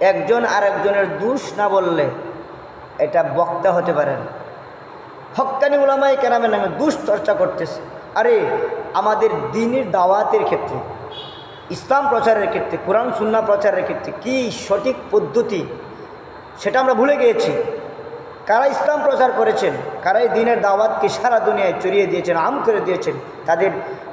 একজন আরেকজনের দোষ না বললে এটা বক্তা হতে পারে না। হকানি ওলামাই কেরামের নামে দুষ চর্চা করতেছে। আরে, আমাদের দিনের দাওয়াতের ক্ষেত্রে, ইসলাম প্রচারের ক্ষেত্রে, কোরআন সুন্না প্রচারের ক্ষেত্রে কি সঠিক পদ্ধতি, সেটা আমরা ভুলে গিয়েছি। কারা ইসলাম প্রচার করেছেন? কারা এই দিনের দাওয়াতকে সারা দুনিয়ায় চড়িয়ে দিয়েছেন, আম করে দিয়েছেন? তাদের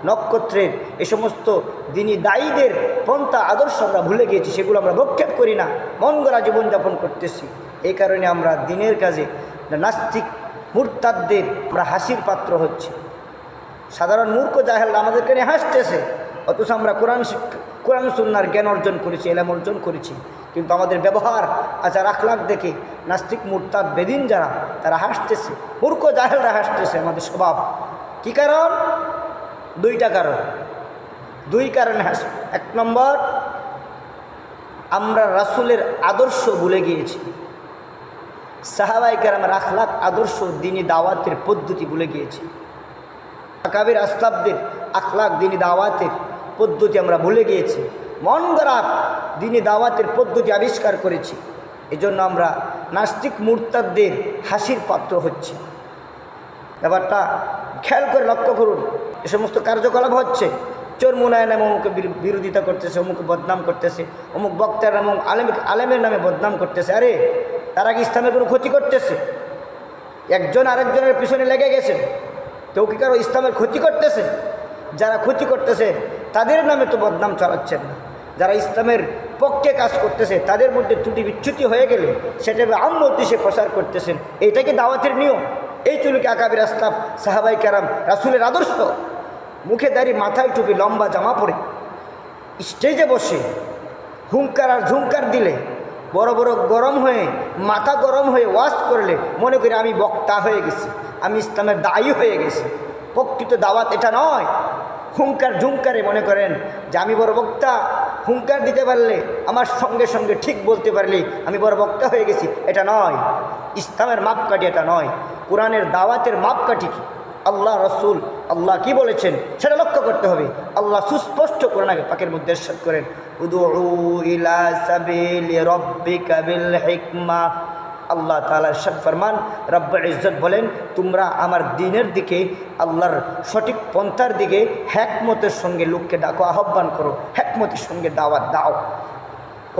নক্ষত্রের এ সমস্ত দিনই দায়ীদের পন্থা আদর্শ আমরা ভুলে গিয়েছি, সেগুলো আমরা ভক্ষেপ করি না। মন গড়া জীবনযাপন করতেছি। এই কারণে আমরা দিনের কাজে নাস্তিক মুরতাদদের আমরা হাসির পাত্র হচ্ছে। সাধারণ মূর্খ জাহেল আমাদেরকে নিয়ে হাসতেছে, অথচ আমরা কোরআন শিক্ষা কোরআন সুন্নার জ্ঞান অর্জন করেছি, এলাম অর্জন করেছি। কিন্তু আমাদের ব্যবহার, আচার, আখলাখ দেখে নাস্তিক, মুরতাদ, বেদিন যারা, তারা হাসতেছে। মূর্খ, জাহেলরা হাসতেছে আমাদের স্বভাব। কী কারণ? দুইটা কারণ। দুই কারণে হাস। এক নম্বর, আমরা রাসুলের আদর্শ ভুলে গিয়েছি। সাহাবাই কারামের আখলাক আদর্শ, দিনী দাওয়াতের পদ্ধতি ভুলে গিয়েছি। আকাবের আসলাবদের আখলাক দিনী দাওয়াতের পদ্ধতি আমরা ভুলে গিয়েছি। মন গড়া দিনে দাওয়াতের পদ্ধতি আবিষ্কার করেছি। এজন্য আমরা নাস্তিক মুরতাদদের হাসির পাত্র হচ্ছে। ব্যাপারটা খেয়াল করে লক্ষ্য করুন, এ সমস্ত কার্যকলাপ হচ্ছে। চোর মুনায় নামে অমুকে বিরো- বিরোধিতা করতেছে, অমুক বদনাম করতেছে, অমুক বক্তার অমুক আলেম আলেমের নামে বদনাম করতেছে। আরে, তারা কি ইসলামের কোনো ক্ষতি করতেছে? একজন আরেকজনের পিছনে লেগে গেছে। কেউ কি কারও ইসলামের ক্ষতি করতেছে? যারা ক্ষতি করতেছে, তাদের নামে তো বদনাম চালাচ্ছেন না। যারা ইসলামের পক্ষে কাজ করতেছে, তাদের মধ্যে ত্রুটি বিচ্যুতি হয়ে গেলে সেটা আম উদ্দেশ্যে প্রচার করতেছেন। এইটা কি দাওয়াতের নিয়ম? এই চুলকে আকাবির আসলাম, সাহাবাই কারাম, রাসুলের আদর্শ। মুখে দাঁড়িয়ে মাথায় টুপি, লম্বা জামা পরে। স্টেজে বসে হুঙ্কার আর ঝুঙ্কার দিলে, বড় বড় গরম হয়ে, মাথা গরম হয়ে ওয়াশ করলে মনে করি আমি বক্তা হয়ে গেছি। আমি ইসলামের দায়ী হয়ে গেছি। প্রকৃত দাওয়াত এটা নয়। হুঙ্কার ঝুঙ্কারে মনে করেন যে আমি বড় বক্তা হুঙ্কার দিতে পারলে, আমার সঙ্গে সঙ্গে ঠিক বলতে পারলে আমি বড় বক্তা হয়ে গেছি, এটা নয়। ইসলামের মাপকাঠি এটা নয়। কোরআনের দাওয়াতের মাপকাঠি কি? আল্লাহ রসুল, আল্লাহ কি বলেছেন সেটা লক্ষ্য করতে হবে। আল্লাহ সুস্পষ্ট কোরআন পাকের মধ্যে করেন উদু ইলা আল্লাহ তাআলা ইরশাদ ফরমান রব্বুল ইজ্জত বলেন, তোমরা আমার দিনের দিকে আল্লাহর সঠিক পন্থার দিকে হ্যাকমতের সঙ্গে লোককে ডাকো, আহ্বান করো হ্যাকমতের সঙ্গে দাওয়াত দাও।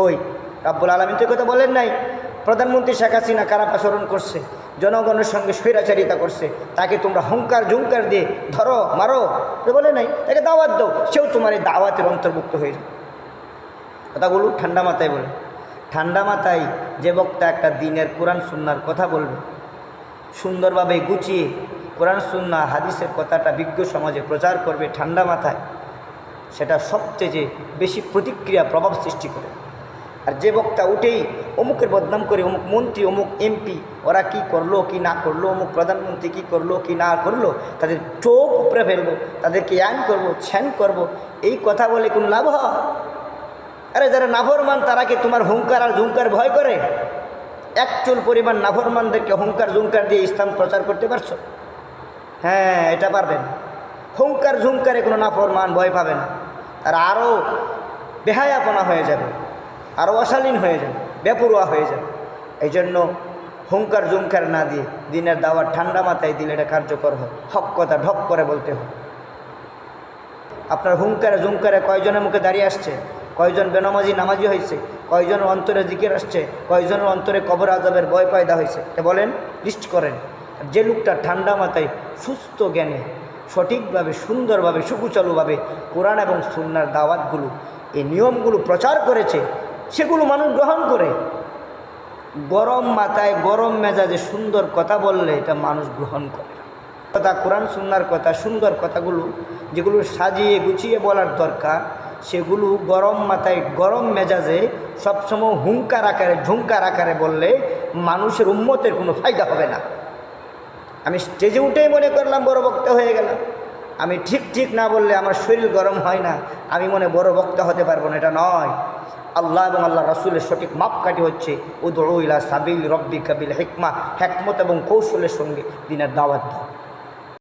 ওই রাব্বুল আলমিন তো কথা বলেন নাই। প্রধানমন্ত্রী শেখ হাসিনা কারাপ আচরণ করছে? জনগণের সঙ্গে স্বৈরাচারিতা করছে। তাকে তোমরা হুঙ্কার ঝুঙ্কার দিয়ে ধরো, মারো বলে নাই। তাকে দাওয়াত দাও, সেও তোমার এই দাওয়াতের অন্তর্ভুক্ত হয়ে যাবে। কথাগুলো ঠান্ডা মাথায় বলে। ঠান্ডা মাথায় যে বক্তা একটা দিনের কোরআন সুন্নার কথা বলবে, সুন্দরভাবে গুছিয়ে কোরআন সুন্না, হাদিসের কথাটা বিজ্ঞ সমাজে প্রচার করবে ঠান্ডা মাথায়, সেটা সবচেয়ে যে বেশি প্রতিক্রিয়া, প্রভাব সৃষ্টি করে। আর যে বক্তা উঠেই অমুকের বদনাম করে, অমুক মন্ত্রী, অমুক এমপি, ওরা কি করল, কি না করল, অমুক প্রধানমন্ত্রী কি করল, কি না করল, তাদের চোখ উপরে ফেলব, তাদেরকে অ্যান করব, ছ্যান করব, এই কথা বলে কোনো লাভ হয়? আরে যারা নাভরমান তারা কি তোমার হুঙ্কার আর ঝুঙ্কার ভয় করে? এক চুল পরিমাণ নাভরমানদেরকে হুঙ্কার ঝুঙ্কার দিয়ে ইসলাম প্রচার করতে পারছ? হ্যাঁ এটা পারবেন। হুঙ্কার ঝুঙ্কারে কোনো নাফরমান ভয় পাবে না। তারা আরও বেহায়াপনা হয়ে যাবে আরও অশালীন হয়ে যাবে, বেপরোয়া হয়ে যাবে। এই জন্য হুঙ্কার ঝুঙ্কার না দিয়ে দিনের দাওয়ার ঠান্ডা মাথায় দিলে এটা কার্যকর হয়। হক কথা ঢক করে বলতে হয়। আপনার হুঙ্কারে ঝুঙ্কারে কয়জনের মুখে দাঁড়িয়ে আসছে? কয়জন বেনামাজি নামাজি হয়েছে কয়জনের অন্তরে জিকির আসছে? কয়জনের অন্তরে কবর আজাবের ভয় পায়দা হয়েছে এটা বলেন লিস্ট করেন। যে লোকটা ঠান্ডা মাথায় সুস্থ জ্ঞানে, সঠিকভাবে, সুন্দরভাবে, সুকুচালুভাবে কোরআন এবং সুন্নার দাওয়াতগুলো, এই নিয়মগুলো প্রচার করেছে, সেগুলো মানুষ গ্রহণ করে। গরম মাথায় গরম মেজাজে সুন্দর কথা বললে এটা মানুষ গ্রহণ করে। কথা কোরআন, সুন্নার কথা, সুন্দর কথাগুলো, যেগুলো সাজিয়ে গুছিয়ে বলার দরকার সেগুলো গরম মাথায় গরম মেজাজে সবসময় হুঙ্কার আকারে, ঝুঙ্কার আকারে বললে মানুষের উন্মতের কোনো ফায়দা হবে না। আমি স্টেজে উঠেই মনে করলাম, বড় বক্তা হয়ে গেলাম। আমি ঠিক ঠিক না বললে আমার শরীর গরম হয় না। আমি মনে বড় বক্তা হতে পারব না, এটা নয়। আল্লাহ এবং আল্লাহ রসুলের সঠিক মাপকাঠি হচ্ছে উদৌলা সাবিল রব্বি কাবিল হেকমা হেকমত এবং কৌশলের সঙ্গে দিনের দাওয়াত দাও।